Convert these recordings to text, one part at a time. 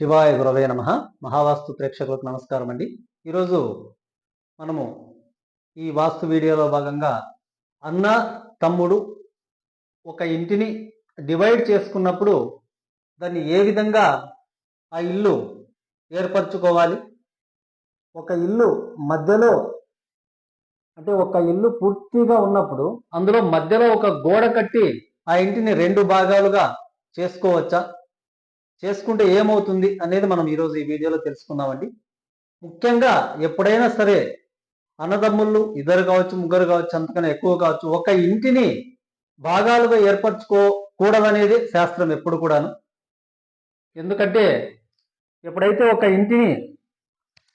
శివాయ గురవే నమ. మహావాస్తు ప్రేక్షకులకు నమస్కారం అండి. ఈరోజు మనము ఈ వాస్తు వీడియోలో భాగంగా అన్న తమ్ముడు ఒక ఇంటిని డివైడ్ చేసుకున్నప్పుడు దాన్ని ఏ విధంగా ఆ ఇల్లు ఏర్పరచుకోవాలి? ఒక ఇల్లు మధ్యలో అంటే ఒక ఇల్లు పూర్తిగా ఉన్నప్పుడు అందులో మధ్యలో ఒక గోడ కట్టి ఆ ఇంటిని రెండు భాగాలుగా చేసుకోవచ్చా? చేసుకుంటే ఏమవుతుంది అనేది మనం ఈరోజు ఈ వీడియోలో తెలుసుకుందామండి. ముఖ్యంగా ఎప్పుడైనా సరే అన్నదమ్ముళ్ళు ఇద్దరు కావచ్చు ముగ్గురు కావచ్చు అంతకన్నా ఎక్కువ కావచ్చు ఒక ఇంటిని భాగాలుగా ఏర్పరచుకోకూడదనేది శాస్త్రం ఎప్పుడు కూడాను. ఎందుకంటే ఎప్పుడైతే ఒక ఇంటిని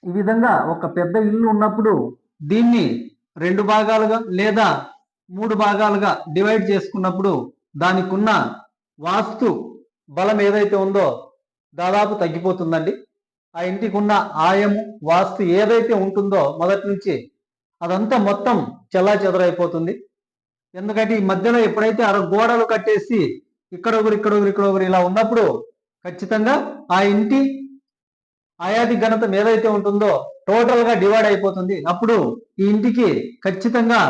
ఈ విధంగా ఒక పెద్ద ఇల్లు ఉన్నప్పుడు దీన్ని రెండు భాగాలుగా లేదా మూడు భాగాలుగా డివైడ్ చేసుకున్నప్పుడు దానికి ఉన్న వాస్తు బలం ఏదైతే ఉందో దాదాపు తగ్గిపోతుందండి. ఆ ఇంటికి ఉన్న ఆయము వాస్తు ఏదైతే ఉంటుందో మొదటి నుంచి అదంతా మొత్తం చెల్లా చెదరైపోతుంది. ఎందుకంటే ఈ మధ్యలో ఎప్పుడైతే అర గోడలు కట్టేసి ఇక్కడ ఒకరు ఇక్కడ ఒకరు ఇక్కడ ఒకరు ఇలా ఉన్నప్పుడు ఖచ్చితంగా ఆ ఇంటి ఆయాది ఘనతం ఏదైతే ఉంటుందో టోటల్గా డివైడ్ అయిపోతుంది. అప్పుడు ఈ ఇంటికి ఖచ్చితంగా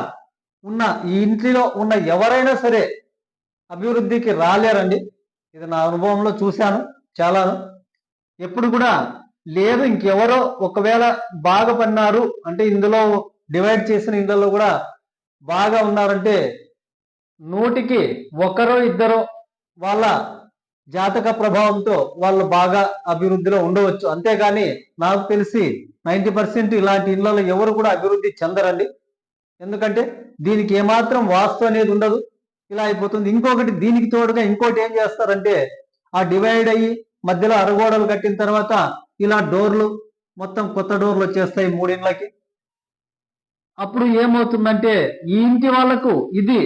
ఉన్న ఈ ఇంటిలో ఉన్న ఎవరైనా సరే అభివృద్ధికి రాలేరండి. ఇది నా అనుభవంలో చూశాను చాలాను. ఎప్పుడు కూడా లేదు ఇంకెవరో ఒకవేళ బాగా పన్నారు అంటే ఇందులో డివైడ్ చేసిన ఇందులో కూడా బాగా ఉన్నారంటే నూటికి ఒకరో ఇద్దరో వాళ్ళ జాతక ప్రభావంతో వాళ్ళు బాగా అభివృద్ధిలో ఉండవచ్చు. అంతేగాని నాకు తెలిసి నైంటీ పర్సెంట్ ఇలాంటి ఇళ్ళలో ఎవరు కూడా అభివృద్ధి చెందరండి. ఎందుకంటే దీనికి ఏమాత్రం వాస్తు అనేది ఉండదు. ఇలా అయిపోతుంది. ఇంకొకటి దీనికి తోడుగా ఇంకోటి ఏం చేస్తారంటే ఆ డివైడ్ అయ్యి మధ్యలో అరగోడలు కట్టిన తర్వాత ఇలా డోర్లు మొత్తం కొత్త డోర్లు వచ్చేస్తాయి మూడిండ్లకి. అప్పుడు ఏమవుతుందంటే ఈ ఇంటి వాళ్ళకు ఇది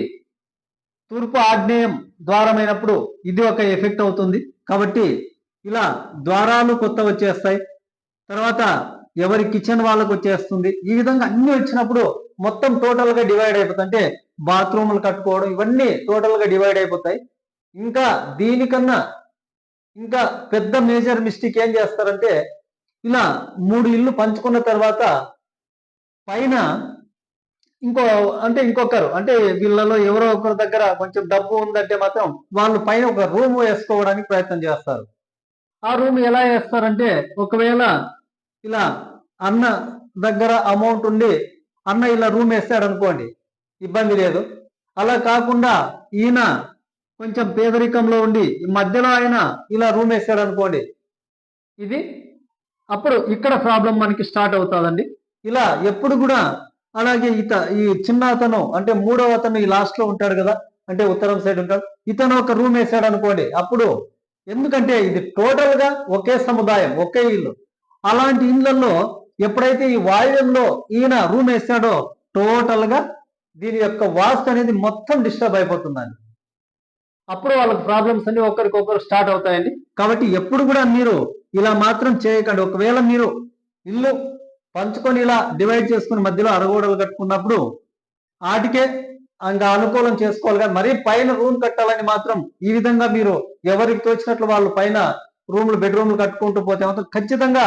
తూర్పు ఆగ్నేయం ద్వారమైనప్పుడు ఇది ఒక ఎఫెక్ట్ అవుతుంది. కాబట్టి ఇలా ద్వారాలు కొత్త వచ్చేస్తాయి. తర్వాత ఎవరి కిచెన్ వాళ్ళకు వచ్చేస్తుంది. ఈ విధంగా అన్ని వచ్చినప్పుడు మొత్తం టోటల్గా డివైడ్ అయిపోతుంది. అంటే బాత్రూములు కట్టుకోవడం ఇవన్నీ టోటల్గా డివైడ్ అయిపోతాయి. ఇంకా దీనికన్నా ఇంకా పెద్ద మేజర్ మిస్టేక్ ఏం చేస్తారంటే ఇలా మూడు ఇల్లు పంచుకున్న తర్వాత పైన ఇంకో అంటే ఇంకొకరు అంటే వీళ్ళలో ఎవరో ఒకరి దగ్గర కొంచెం డబ్బు ఉందంటే మాత్రం వాళ్ళు పైన ఒక రూమ్ వేసుకోవడానికి ప్రయత్నం చేస్తారు. ఆ రూమ్ ఎలా వేస్తారంటే ఒకవేళ ఇలా అన్న దగ్గర అమౌంట్ ఉండి అన్న ఇలా రూమ్ వేస్తాడు అనుకోండి ఇబ్బంది లేదు. అలా కాకుండా ఈయన కొంచెం పేదరికంలో ఉండి ఈ మధ్యలో ఆయన ఇలా రూమ్ వేసాడు అనుకోండి ఇది అప్పుడు ఇక్కడ ప్రాబ్లం మనకి స్టార్ట్ అవుతుందండి. ఇలా ఎప్పుడు కూడా అలాగే ఇత ఈ చిన్న అతను అంటే మూడవ అతను ఈ లాస్ట్లో ఉంటాడు కదా అంటే ఉత్తరం సైడ్ ఉంటాడు. ఇతను ఒక రూమ్ వేసాడు అనుకోండి అప్పుడు ఎందుకంటే ఇది టోటల్గా ఒకే సముదాయం ఒకే ఇల్లు. అలాంటి ఇళ్ళలో ఎప్పుడైతే ఈ వాయువ్యంలో ఈయన రూమ్ వేసాడో టోటల్గా దీని యొక్క వాస్తు అనేది మొత్తం డిస్టర్బ్ అయిపోతుందండి. అప్పుడు వాళ్ళకి ప్రాబ్లమ్స్ అన్ని ఒకరికొకరు స్టార్ట్ అవుతాయండి. కాబట్టి ఎప్పుడు కూడా మీరు ఇలా మాత్రం చేయకండి. ఒకవేళ మీరు ఇల్లు పంచుకొని ఇలా డివైడ్ చేసుకుని మధ్యలో అరగోడలు కట్టుకున్నప్పుడు వాటికే ఇంకా అనుకూలం చేసుకోవాలి కానీ మరీ పైన రూమ్ కట్టాలని మాత్రం ఈ విధంగా మీరు ఎవరికి తోచినట్లు వాళ్ళు పైన రూమ్లు బెడ్రూమ్లు కట్టుకుంటూ పోతే మాత్రం ఖచ్చితంగా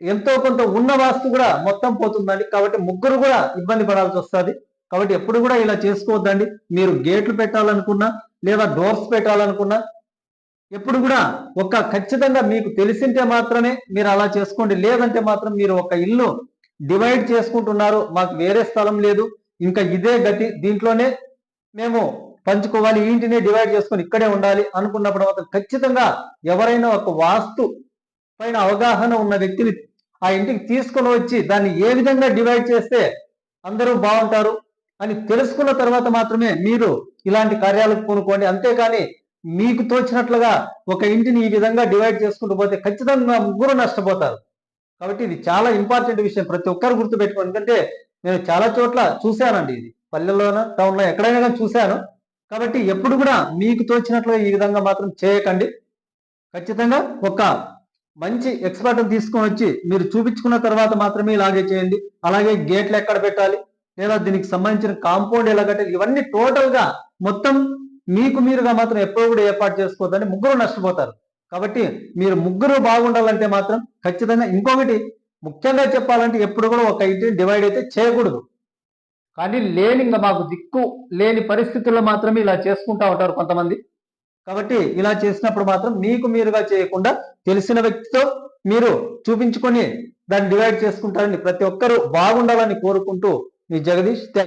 ఎంతో కొంత ఉన్న వాస్తు కూడా మొత్తం పోతుందండి. కాబట్టి ముగ్గురు కూడా ఇబ్బంది పడాల్సి వస్తుంది. కాబట్టి ఎప్పుడు కూడా ఇలా చేసుకోవద్దండి. మీరు గేట్లు పెట్టాలనుకున్నా లేదా డోర్స్ పెట్టాలనుకున్నా ఎప్పుడు కూడా ఒక ఖచ్చితంగా మీకు తెలిసింటే మాత్రమే మీరు అలా చేసుకోండి. లేదంటే మాత్రం మీరు ఒక ఇల్లు డివైడ్ చేసుకుంటున్నారు. మాకు వేరే స్థలం లేదు. ఇంకా ఇదే గతి. దీంట్లోనే మేము పంచుకోవాలి. ఈ ఇంటిని డివైడ్ చేసుకొని ఇక్కడే ఉండాలి అనుకున్నప్పుడు మాత్రం ఖచ్చితంగా ఎవరైనా ఒక వాస్తు పైన అవగాహన ఉన్న వ్యక్తిని ఆ ఇంటికి తీసుకొని వచ్చి దాన్ని ఏ విధంగా డివైడ్ చేస్తే అందరూ బాగుంటారు? అని తెలుసుకున్న తర్వాత మాత్రమే మీరు ఇలాంటి కార్యాలకు పూనుకోండి. అంతేకాని మీకు తోచినట్లుగా ఒక ఇంటిని ఈ విధంగా డివైడ్ చేసుకుంటూ పోతే ఖచ్చితంగా ముగ్గురు నష్టపోతారు. కాబట్టి ఇది చాలా ఇంపార్టెంట్ విషయం. ప్రతి ఒక్కరు గుర్తుపెట్టుకోండి. ఎందుకంటే నేను చాలా చోట్ల చూశానండి ఇది. పల్లెల్లోన టౌన్లో ఎక్కడైనా కానీ చూశాను. కాబట్టి ఎప్పుడు కూడా మీకు తోచినట్లుగా ఈ విధంగా మాత్రం చేయకండి. ఖచ్చితంగా ఒక మంచి ఎక్స్పర్ట్ తీసుకొని వచ్చి మీరు చూపించుకున్న తర్వాత మాత్రమే ఇలాగే చేయండి. అలాగే గేట్లు ఎక్కడ పెట్టాలి? లేదా దీనికి సంబంధించిన కాంపౌండ్ ఎలా కట్టాలి? ఇవన్నీ టోటల్గా మొత్తం మీకు మీరుగా మాత్రం ఎప్పుడు కూడా ఏర్పాటు చేసుకోవద్దని ముగ్గురు నష్టపోతారు. కాబట్టి మీరు ముగ్గురు బాగుండాలంటే మాత్రం ఖచ్చితంగా ఇంకొకటి ముఖ్యంగా చెప్పాలంటే ఎప్పుడు కూడా ఒక ఇంటిని డివైడ్ అయితే చేయకూడదు. కానీ లేని ఇంకా మాకు దిక్కు లేని పరిస్థితుల్లో మాత్రమే ఇలా చేసుకుంటా ఉంటారు కొంతమంది. కాబట్టి ఇలా చేసినప్పుడు మాత్రం మీకు మీరుగా చేయకుండా తెలిసిన వ్యక్తితో మీరు చూపించుకొని దాన్ని డివైడ్ చేసుకుంటారని ప్రతి ఒక్కరూ బాగుండాలని కోరుకుంటూ मी जगदीश त्या